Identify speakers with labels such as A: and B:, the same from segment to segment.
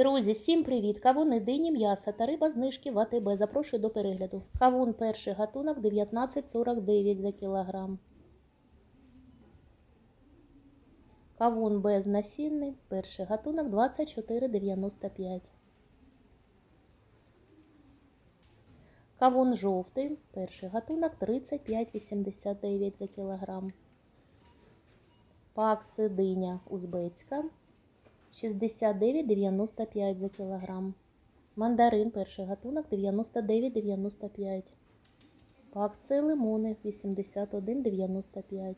A: Друзі, всім привіт! Кавуни, дині, м'яса та риба знижки в АТБ. Запрошую до перегляду. Кавун перший гатунок 19,49 за кілограм. Кавун безнасінний, перший гатунок 24,95. Кавун жовтий, перший гатунок 35,89 за кілограм. Пакси диня узбецька 69,95 за кілограм. Мандарин перший гатунок 99,95. По акції лимони 81,95.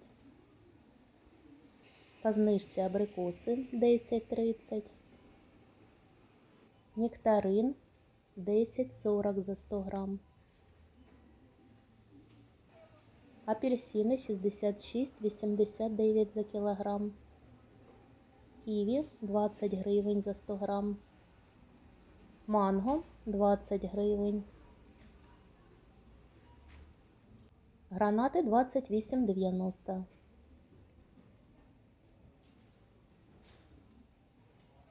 A: По знижці абрикоси 10,30. Нектарин 10,40 за 100 грам. Апельсини 66,89 за кілограм. Ківі 20 гривень за 100 грам. Манго 20 гривень. Гранати 28,90.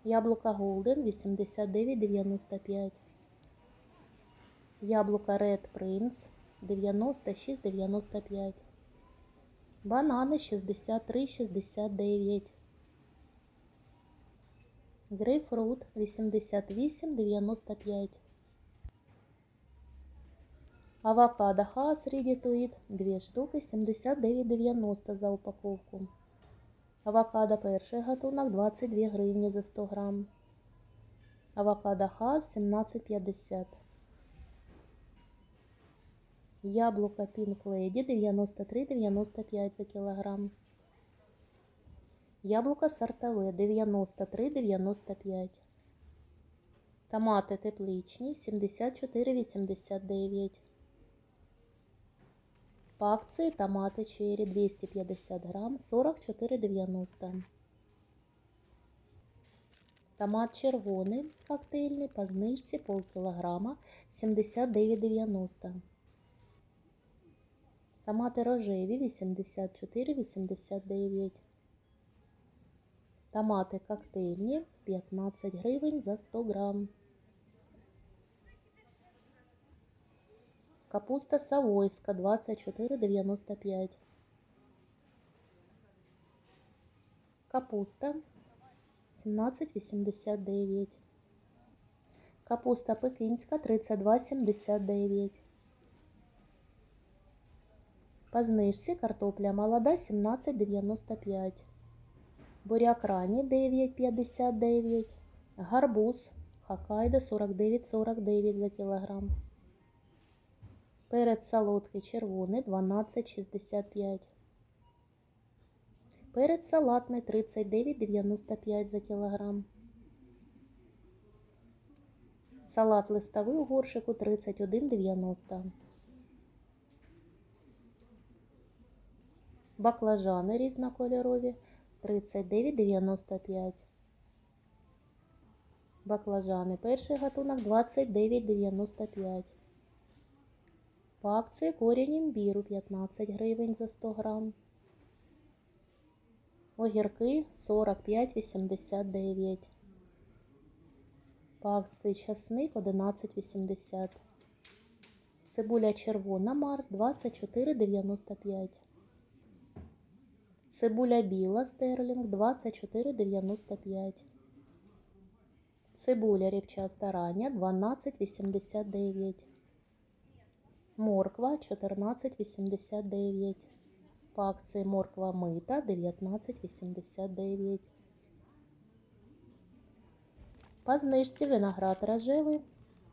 A: Яблука Голден 89,95. Яблука Red Prince 96,95. Банани 63,69. Грейпфрут 88,95. Авокадо Хаас Ready 2 штуки 79,90 за упаковку. Авокадо перший гатунок 22 гривні за 100 грам. Авокадо Хаас 17,50. Яблуко Pink Lady 93,95 за кілограм. Яблука сортове 93,95. Томати тепличні 74,89. По акції томати черрі 250 грам 44,90. Томат червоний коктейльний по знижці пол кілограма 79,90. Томати рожеві 84,89. Томати коктейльні 15 гривень за 100 грам. Капуста Савойська 24,95. Капуста 17,89. Капуста пекинська 32,79. По знижці картопля молода 17,95. Буряк ранній 9,59. Гарбуз Хоккайдо 49,49 за кілограм. Перець солодкий червоний 12,65. Перець салатний 39,95 за кілограм. Салат листовий у горшику 31,90. Баклажани різнокольорові 39,95. Баклажани. Перший гатунок 29,95. По акції корінь імбіру 15 гривень за 100 грам. Огірки 45,89. По часник 11,80. Цибуля червона Марс 24,95. Цибуля біла стерлінг 24,95. Цибуля рівчаста рання 12,89. Морква 14,89. По акції морква мита 19,89. По знижці виноград рожевий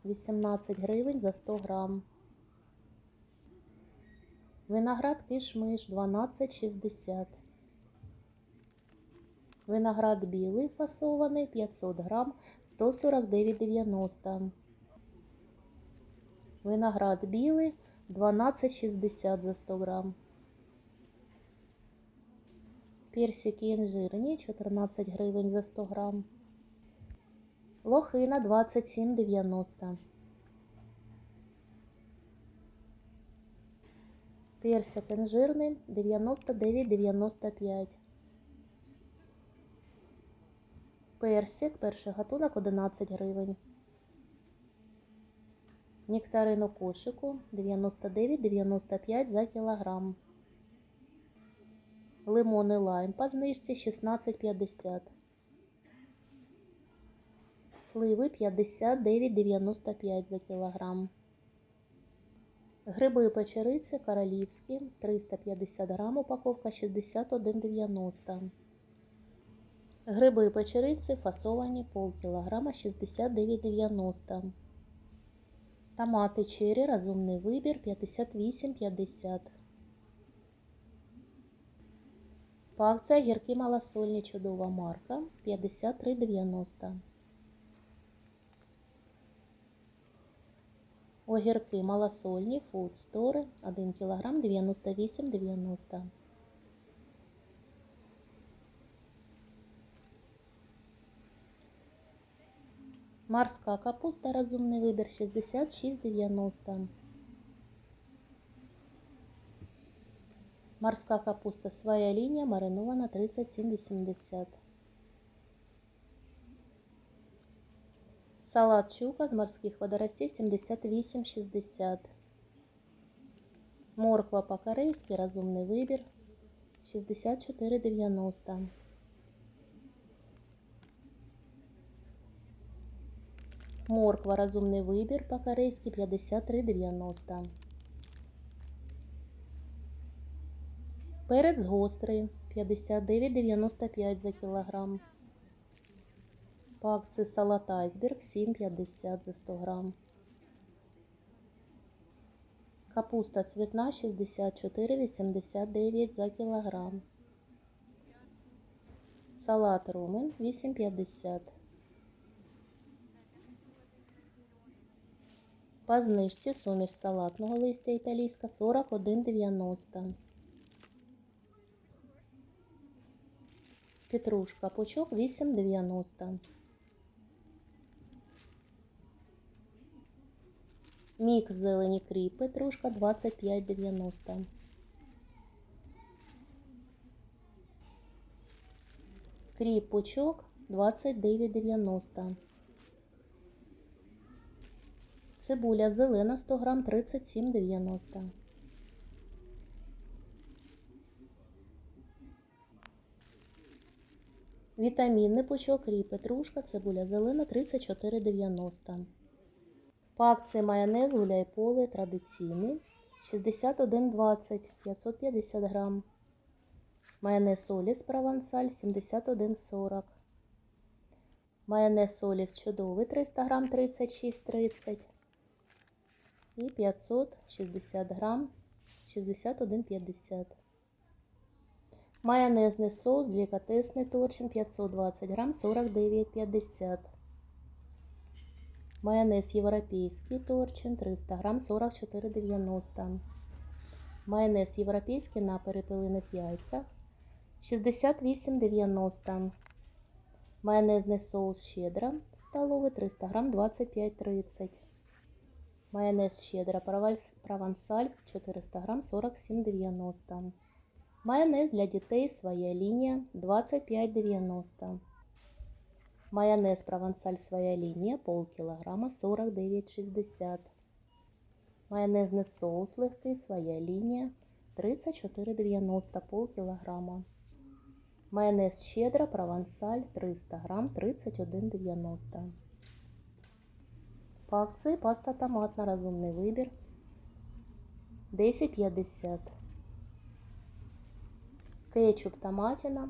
A: 18 гривень за 100 грам. Виноград кишмиш 12,60. Виноград білий фасований 500 грам 149,90. Виноград білий 12,60 за 100 грам. Персики інжирні 14 гривень за 100 грам. Лохина 27,90. Персик інжирний 99,95. Персик, перший гатунок 11 гривень. Нектарин у кошику 99,95 за кілограм. Лимон лайм по знижці 16,50. Сливи 59,95 за кілограм. Гриби печериці королівські 350 грам, упаковка 61,90. Гриби печериці фасовані пол кілограма 69,90. Томати черрі розумний вибір 58,50. По акції гірки малосольні чудова марка 53,90. Огірки малосольні Food Store 1 кг 98,90. Морська капуста розумний вибір 66,90. Морська капуста своя лінія маринована 37,80. Салат щука з морських водоростей 78,60. Морква по-корейськи розумний вибір 64,90. Морква розумний вибір по-корейськи 53,90. Перець гострий 59,95 за кілограм. По акції салат айсберг 7,50 за 100 грам. Капуста цвітна 64,89 за кілограм. Салат румен 8,50. По знижці суміш салатного листя італійська 41,90. Петрушка пучок 8,90. Мікс зелені кріп петрушка 25,90. Кріп пучок 29,90. Цибуля зелена 100 грам 37,90. Вітамінний пучок кріп петрушка, цибуля зелена 34,90. По акції майонез гуляй поле традиційний 61,20 550 грам. Майонез соліс провансаль 71,40. Майонез соліс чудовий 300 грам 36,30. І 560 грам 61,50. Майонезний соус делікатесний торчин 520 грам 49,50. Майонез європейський торчин 300 грам 44,90. Майонез європейський на перепилених яйцях 68,90. Майонезний соус щедра столовий 300 грам 25,30. Майонез щедра провансаль 400 грам 47,90. Майонез для дітей своя лінія 25,90. Майонез провансаль своя лінія пол кілограма 49,60. Майонезний соус легкий своя лінія 34,90 пол кілограма. Майонез щедра провансаль 300 грам 31,90. По акції паста томатна розумний вибір 10,50. Кетчуп томатина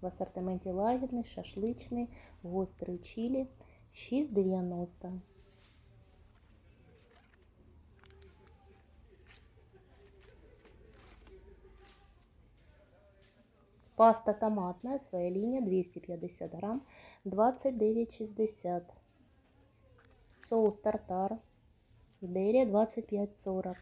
A: в асортименті лагідний, шашличний, гострий чилі 6,90. Паста томатная, своя линия 250 грамм, 29,60. Соус тартар, Делия 25,40.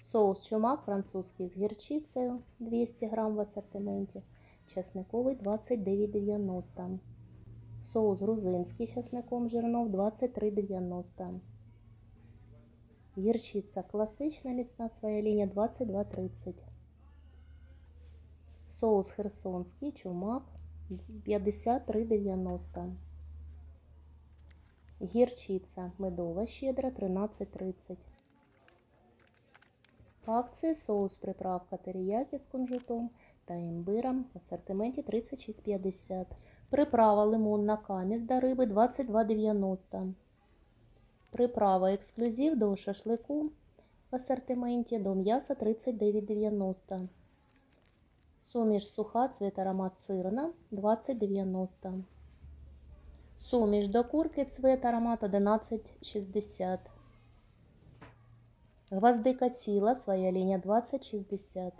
A: Соус чумак французький з гірчицею 200 грам в асортименті. Часниковий 29,90. Соус грузинський з часником жирнов 23,90. Гірчиця класична міцна своя лінія 22,30. Соус херсонський чумак 53,90. Гірчиця медова щедра 13,30. По соус приправка теріякі з кунжутом та імбиром в асортименті 36,50. Приправа лимонна камість до риби 22,90. Приправа ексклюзив до шашлику в асортименті до м'яса 39,90. Суміш суха, цвет аромат сирна 20,90. Суміш до курки, цвет аромат 11,60. Гвоздика ціла, своя лінія 20,60.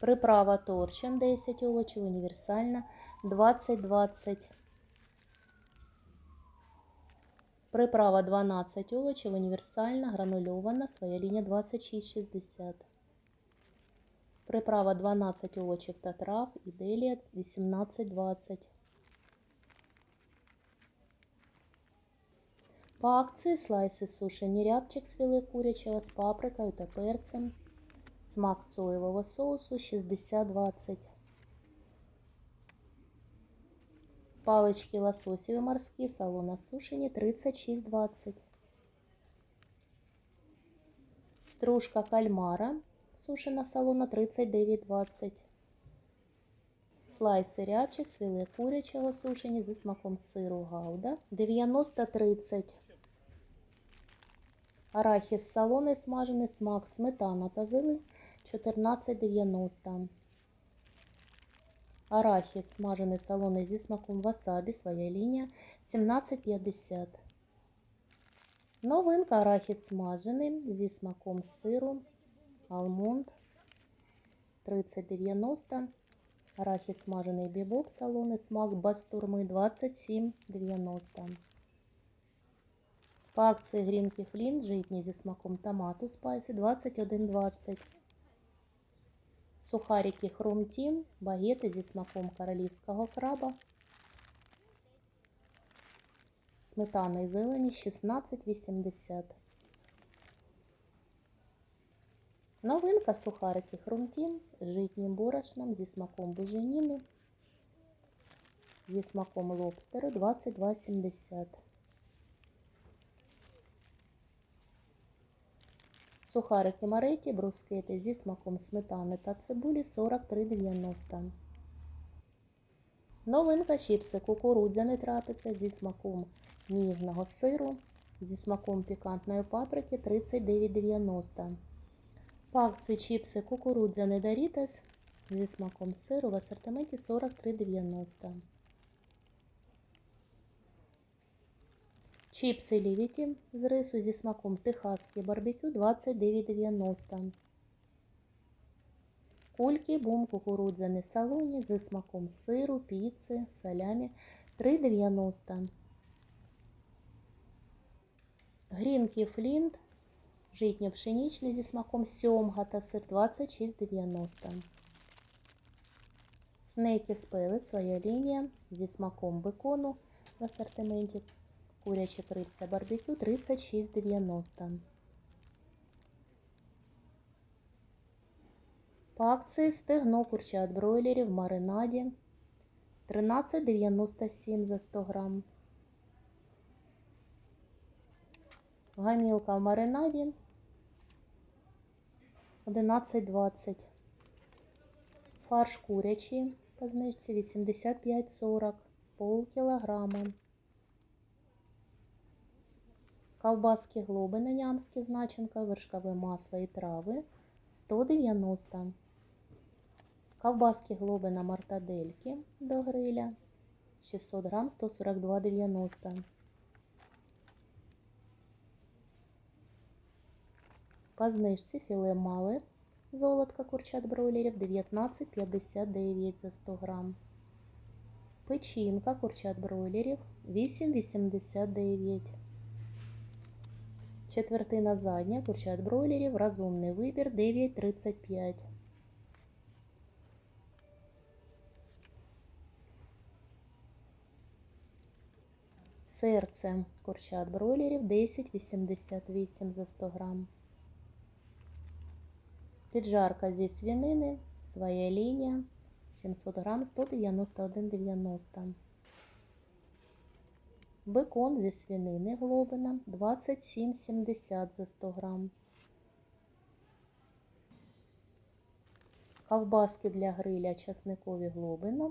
A: Приправа торчин 10 овочів, універсальна 20,20. Приправа 12 овочів, універсальна, гранульована, своя лінія 26,60. Приправа 12 овочів та трав, іделія 18,20. По акції слайси сушені рябчик філе курячого з паприкою та перцем. Смак соєвого соусу 60-20. Палички лососеві морські, салона сушені 36-20. Стружка кальмара, сушена салона 39,20. Слайси рябчик філе курячого сушені зі смаком сиру гауда 90-30. Арахіс салони смажений смак сметана та зили 14,90. Арахіс смажений салони зі смаком васабі, своя лінія 17,50. Новинка арахіс смажений зі смаком сиру алмонд 30,90. Арахіс смажений бібок салони смак бастурми 27,90. По акції грінки флінт житні зі смаком томату спайсі 21,20. Сухарики Хрум Тім, багети зі смаком королівського краба. Сметана і зелені 16,80. Новинка сухарики Хрум Тім з житнім борошном зі смаком буженіни. Зі смаком лобстеру 22,70. Сухарики Мареті, брускети зі смаком сметани та цибулі 43,90. Новинка чіпси кукурудзяний трапеця зі смаком ніжного сиру, зі смаком пікантної паприки 39,90. По акції чіпси кукурудзяний Дорітес зі смаком сиру в асортименті 43,90. Чіпси Лівіті з рису зі смаком техаський барбекю 29,90. Кульки бум кукурудзяний салоні зі смаком сиру, піци, салямі 3,90. Грінки Флінт житньо-пшенічний зі смаком сьомга та сир 26,90. Снеки спелець, своя лінія зі смаком бекону в асортименті Куряче крильця барбекю 36,90. По акції стегно курчат бройлерів в маринаді 13,97 за 100 грам. Гамілка в маринаді 11,20. Фарш курячий по знижці 85,40 пол кілограма. Ковбаски глобини нямські з начинкою, вершкове масло і трави 190. Ковбаски глобина мартадельки до гриля 600 грам 142,90. По знижці філе мали золотка курчат бройлерів 19,59 за 100 грам. Печінка курчат бройлерів 8,89. Четвертина задня, курчат бройлерів, розумний вибір 9,35. Серце курчат бройлерів 10,88 за 100 грам. Піджарка зі свинини, своя лінія 700 грам 191,90. Бекон зі свинини глобина 27,70 за 100 грам. Ковбаски для гриля часникові глобина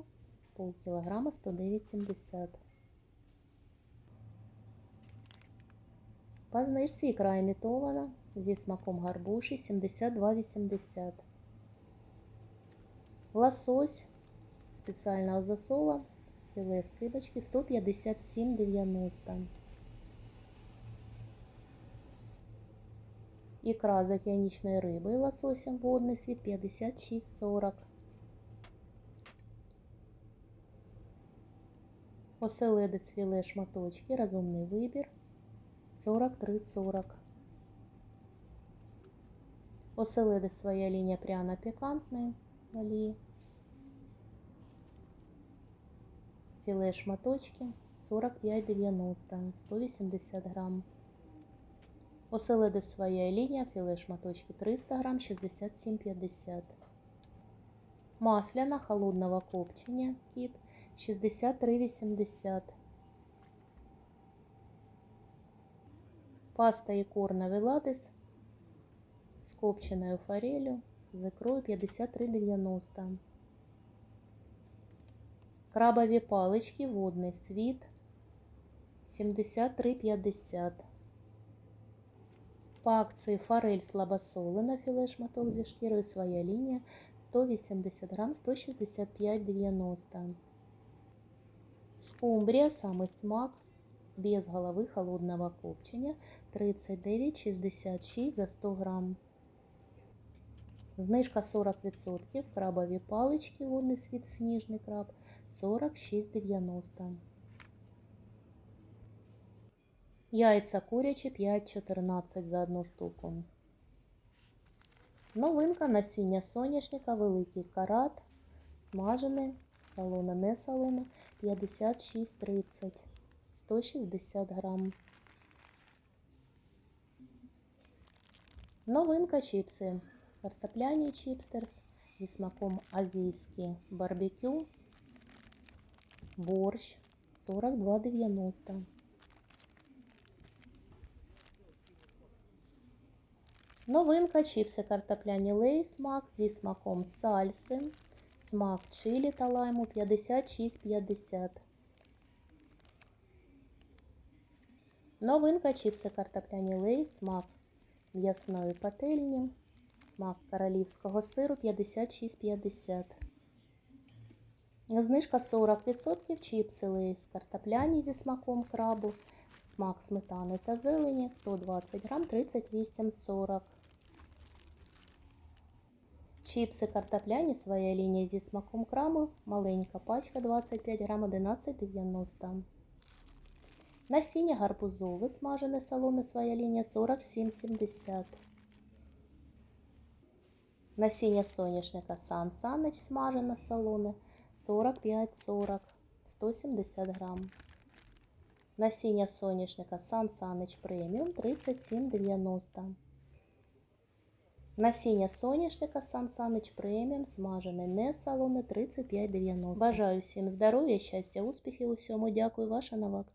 A: пол кілограма 109,70. По знижці ікра імітована зі смаком гарбуші 72,80. Лосось спеціального засола філе скибочки 157,90. Ікра з океанічної риби і лососем водний світ 56,40. Оселедець філе шматочки, розумний вибір 43,40. Оселедець своя лінія пряно пікантний олії. Філе шматочки 45,90, 180 грам. Оселедець своя лінія, філе шматочки 300 грам, 67,50. Масляна холодного копчення кіт 63,80. Паста ікорна Веладис з копченою форелью з ікрою 53,90. Крабові палички, водний світ 73,50. По акції форель слабосолена, філе шматок зі шкірою, своя лінія 180 грам 165,90. Скумбрія, самий смак, без голови холодного копчення 39,66 за 100 грам. Знижка 40%, крабові палички, водний світ, сніжний краб 46,90. Яйця курячі 5,14 за одну штуку. Новинка насіння соняшника, великий карат, смажене, салоне, не салоне 56,30, 160 грам. Новинка чіпси. Картопляні чіпстерс зі смаком азійський барбекю. Борщ 42,90. Новинка чіпси картопляні лей смак зі смаком сальси. Смак чилі та лайму 56,50. Новинка чіпси картопляні лей смак м'ясної пательні. Смак королівського сиру 56,50. Знижка 40%. Чіпси лейс картопляні зі смаком крабу. Смак сметани та зелені 120 грам 38,40. Чіпси картопляні своя лінія зі смаком крабу. Маленька пачка 25 грам 11,90. Насіння гарбузове смажене салоне своя лінія 47,70. Насіння соняшника Сан Санич смажене салоне 45,40, 170 грам. Насіння соняшника Сан Санич преміум 37,90. Насіння соняшника Сан Санич преміум смажене не салоне 35,90. Бажаю всім здоров'я, щастя, успіхів у всьому. Дякую, ваша нова.